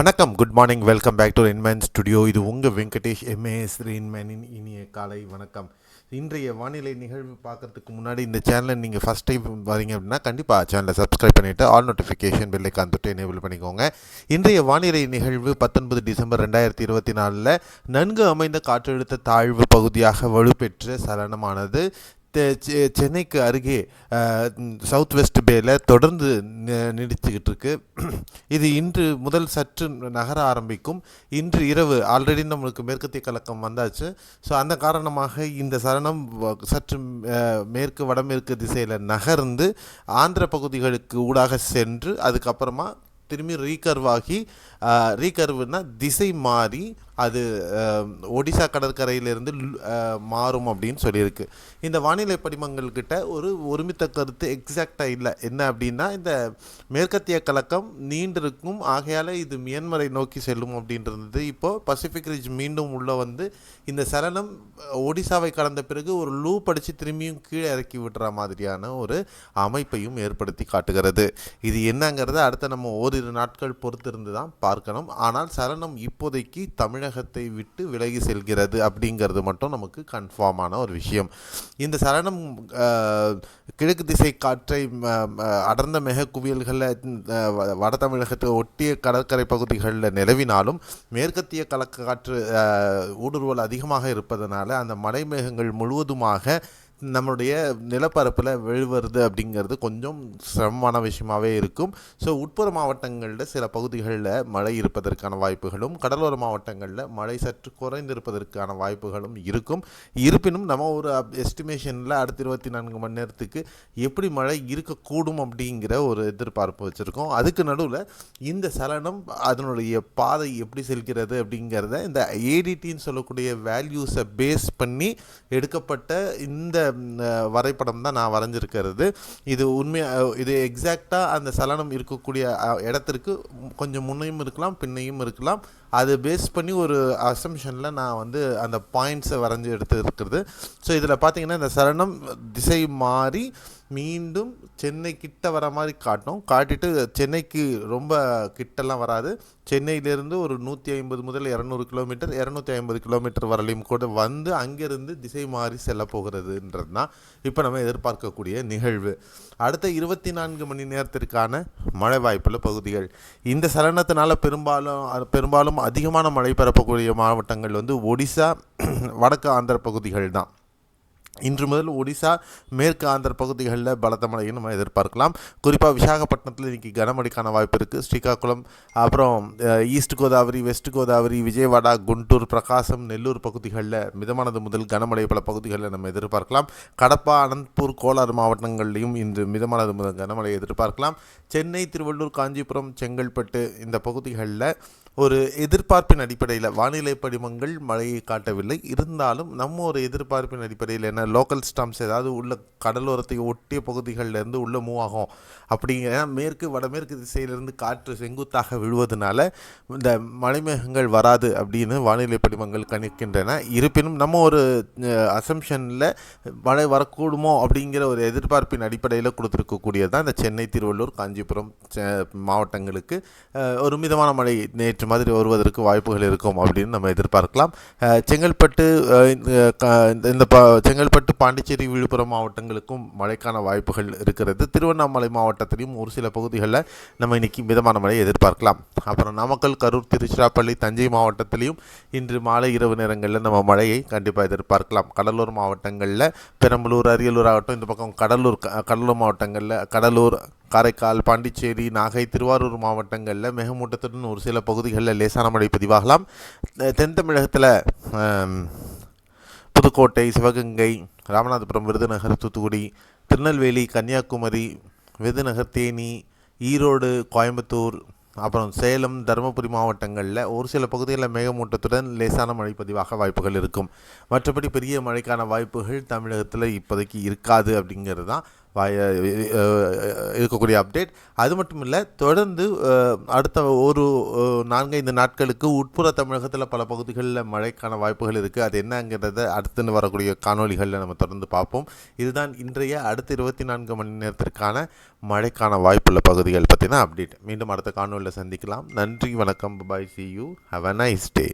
வணக்கம். Good morning welcome back to Rainman studio இது உங்கள் வெங்கடேஷ் எம்ஏஎஸ் இன்மேனின் இனிய காலை வணக்கம். இன்றைய வானிலை நிகழ்வு பார்க்கறதுக்கு முன்னாடி இந்த சேனலை நீங்கள் ஃபஸ்ட் டைம் வரீங்க அப்படின்னா கண்டிப்பாக சேனலை சப்ஸ்கிரைப் பண்ணிவிட்டு ஆல் நோட்டிஃபிகேஷன் பெல்லை காந்துட்டு எனேபிள் பண்ணிக்கோங்க. இன்றைய வானிலை நிகழ்வு பத்தொன்பது டிசம்பர் ரெண்டாயிரத்தி இருபத்தி நாலில் நன்கு அமைந்த காற்றழுத்த தாழ்வு பகுதியாக வலுப்பெற்ற சலனமானது. சென்னைக்கு அருகே சவுத் வெஸ்ட் பேயில் தொடர்ந்து நீடித்துக்கிட்டு இருக்கு இது இன்று முதல் சற்று நகர ஆரம்பிக்கும். இன்று இரவு ஆல்ரெடி நம்மளுக்கு மேற்கத்திய கலக்கம் வந்தாச்சு. ஸோ அந்த காரணமாக இந்த சரணம் வ- சற்று மேற்கு வடமேற்கு திசையில் நகர்ந்து ஆந்திர பகுதிகளுக்கு ஊடாக சென்று அதுக்கப்புறமா திரும்பி ரீகர்வ் ஆகி திசை மாறி அது ஒடிசா கடற்கரையிலிருந்து மாறும் அப்படின்னு சொல்லியிருக்கு. இந்த வானிலை படிமங்கள்கிட்ட ஒரு ஒருமித்த கருத்து எக்ஸாக்டாக இல்லை. என்ன அப்படின்னா இந்த மேற்கத்திய கலக்கம் நீண்டிருக்கும் ஆகையால் இது மியன்மரை நோக்கி செல்லும் அப்படின்றது. இப்போ பசிபிக் ரிஜ் மீண்டும் உள்ள வந்து இந்த சலனம் ஒடிசாவை கடந்த பிறகு ஒரு லூ படித்து திரும்பியும் கீழே இறக்கி விடுற மாதிரியான ஒரு அமைப்பையும் ஏற்படுத்தி காட்டுகிறது. இது என்னங்கிறத அடுத்த நம்ம ஓரிரு நாட்கள் பொறுத்திருந்து தான் பார்க்கணும். ஆனால் சலனம் இப்போதைக்கு தமிழக தமிழகத்தை விட்டு விலகி செல்கிறது அப்படிங்கிறது மட்டும் நமக்கு கன்ஃபார்மான ஒரு விஷயம். இந்த சரணம் கிழக்கு திசை காற்றை ம, அடர்ந்த மெக குவியல்களில் வட தமிழகத்தை ஒட்டிய கடற்கரை பகுதிகளில் நிலவினாலும் மேற்கத்திய கலக்க காற்று ஊடுருவல் அதிகமாக இருப்பதனால அந்த மலை மேகங்கள் முழுவதுமாக நம்மளுடைய நிலப்பரப்பில் விழுவது அப்படிங்கிறது கொஞ்சம் சிரமமான விஷயமாகவே இருக்கும். ஸோ உட்புற மாவட்டங்களில் சில பகுதிகளில் மழை இருப்பதற்கான வாய்ப்புகளும் கடலோர மாவட்டங்களில் மழை சற்று குறைந்திருப்பதற்கான வாய்ப்புகளும் இருக்கும். இருப்பினும் நம்ம ஒரு எஸ்டிமேஷனில் அடுத்த இருபத்தி நான்கு மணி நேரத்துக்கு எப்படி மழை இருக்கக்கூடும் அப்படிங்கிற ஒரு எதிர்பார்ப்பு வச்சுருக்கோம். அதுக்கு நடுவில் இந்த சலனம் அதனுடைய பாதை எப்படி செல்கிறது அப்படிங்கிறத இந்த ஏடிடின்னு சொல்லக்கூடிய வேல்யூஸை பேஸ் பண்ணி எடுக்கப்பட்ட இந்த வரைபடம் தான் நான் வரைஞ்சிருக்கிறது. இது உண்மையாக இது எக்ஸாக்டாக அந்த சலனம் இருக்கக்கூடிய இடத்திற்கு கொஞ்சம் முன்னையும் இருக்கலாம் பின்னையும் இருக்கலாம். அது பேஸ் பண்ணி ஒரு அசம்ஷனில் நான் வந்து அந்த பாயிண்ட்ஸை வரைஞ்சி எடுத்து இருக்கிறது ஸோ இதில் பார்த்தீங்கன்னா இந்த சரணம் திசை மாறி மீண்டும் சென்னை கிட்ட வர மாதிரி காட்டும். காட்டிட்டு சென்னைக்கு ரொம்ப கிட்டலாம் வராது. சென்னையிலேருந்து ஒரு நூற்றி ஐம்பது முதல் இரநூறு கிலோமீட்டர் இரநூத்தி ஐம்பது கிலோமீட்டர் வரலையும் கூட வந்து அங்கேருந்து திசை மாறி செல்ல போகிறதுன்றது தான் இப்போ நம்ம எதிர்பார்க்கக்கூடிய நிகழ்வு. அடுத்த இருபத்தி நான்கு மணி நேரத்திற்கான மழை வாய்ப்புள்ள பகுதிகள். இந்த சலனத்தினால பெரும்பாலும் பெரும்பாலும் அதிகமான மழை பெறப்பக்கூடிய மாவட்டங்கள் வந்து ஒடிசா வடக்கு ஆந்திர பகுதிகள் தான். இன்று முதல் ஒடிசா மேற்கு ஆந்திர பகுதிகளில் பலத்த மழையை நம்ம எதிர்பார்க்கலாம். குறிப்பாக விசாகப்பட்டினத்தில் இன்றைக்கி கனமழைக்கான வாய்ப்பு இருக்குது ஸ்ரீகாக்குளம் அப்புறம் ஈஸ்ட் கோதாவரி வெஸ்ட் கோதாவரி விஜயவாடா குண்டூர் பிரகாசம் நெல்லூர் பகுதிகளில் மிதமானது முதல் கனமழை பல பகுதிகளில் நம்ம எதிர்பார்க்கலாம். கடப்பா அனந்த்பூர் கோலார் மாவட்டங்கள்லையும் இன்று மிதமானது முதல் கனமழை எதிர்பார்க்கலாம். சென்னை திருவள்ளூர் காஞ்சிபுரம் செங்கல்பட்டு இந்த பகுதிகளில் ஒரு எதிர்பார்ப்பின் அடிப்படையில் வானிலை படிமங்கள் மழையை காட்டவில்லை. இருந்தாலும் நம்ம ஒரு எதிர்பார்ப்பின் அடிப்படையில் என்ன லோக்கல் ஸ்டாம்ஸ் ஏதாவது உள்ள கடலோரத்தை ஒட்டிய பகுதிகளிலேருந்து உள்ளே மூவ் ஆகும். அப்படிங்கிற மேற்கு வடமேற்கு திசையிலிருந்து காற்று செங்குத்தாக விழுவதனால இந்த மலைமேகங்கள் வராது அப்படின்னு வானிலை படிமங்கள் கணிக்கின்றன. இருப்பினும் நம்ம ஒரு அசம்ஷனில் மழை வரக்கூடுமோ அப்படிங்கிற ஒரு எதிர்பார்ப்பின் அடிப்படையில் கொடுத்துருக்கக்கூடியது தான் இந்த சென்னை திருவள்ளூர் காஞ்சிபுரம் செ- மாவட்டங்களுக்கு ஒரு மிதமான மழை நேற்று மாதிரி வருவதற்கு வாய்ப்புகள் இருக்கும் அப்படின்னு நம்ம எதிர்பார்க்கலாம். செங்கல்பட்டு இந்த க- இந்த- இந்த செங்கல்பட்டு பாண்டிச்சேரி விழுப்புரம் மாவட்டங்களுக்கும் மழைக்கான வாய்ப்புகள் இருக்கிறது. திருவண்ணாமலை மாவட்டத்திலையும் ஒரு சில பகுதிகளில் நம்ம இன்னைக்கு மிதமான மழையை எதிர்பார்க்கலாம். அப்புறம் நாமக்கல் கரூர் திருச்சிராப்பள்ளி தஞ்சை மாவட்டத்திலையும் இன்று மாலை இரவு நேரங்களில் நம்ம மழையை கண்டிப்பாக எதிர்பார்க்கலாம். கடலூர் மாவட்டங்களில் பெரம்பலூர் அரியலூர் ஆகட்டும் இந்த பக்கம் கடலூர் க- கடலூர் மாவட்டங்களில் கடலூர் காரைக்கால் பாண்டிச்சேரி நாகை திருவாரூர் மாவட்டங்களில் மேகமூட்டத்துடன் ஒரு சில பகுதிகளில் லேசான மழை பதிவாகலாம். தென் தமிழகத்தில் புதுக்கோட்டை சிவகங்கை ராமநாதபுரம் விருதுநகர் தூத்துக்குடி திருநெல்வேலி கன்னியாகுமரி விருதுநகர் தேனி ஈரோடு கோயம்புத்தூர் அப்புறம் சேலம் தருமபுரி மாவட்டங்களில் ஒரு சில பகுதிகளில் மேகமூட்டத்துடன் லேசான மழை பதிவாக வாய்ப்புகள் இருக்கும். மற்றபடி பெரிய மழைக்கான வாய்ப்புகள் தமிழகத்தில் இப்போதைக்கு இருக்காது அப்படிங்கிறது தான் வாய இருக்கக்கூடிய அப்டேட் அது மட்டும் இல்லை தொடர்ந்து அடுத்த ஒரு நான்கைந்து நாட்களுக்கு உட்புற தமிழகத்தில் பல பகுதிகளில் மழைக்கான வாய்ப்புகள் இருக்குது அது என்னங்கிறத அடுத்து வரக்கூடிய காணொளிகளில் நம்ம தொடர்ந்து பார்ப்போம். இதுதான் இன்றைய அடுத்த இருபத்தி நான்கு மணி நேரத்திற்கான மழைக்கான வாய்ப்புள்ள பகுதிகள் பற்றின அப்டேட் மீண்டும் அடுத்த காணொலியில் சந்திக்கலாம். நன்றி வணக்கம். Bye see you have a nice day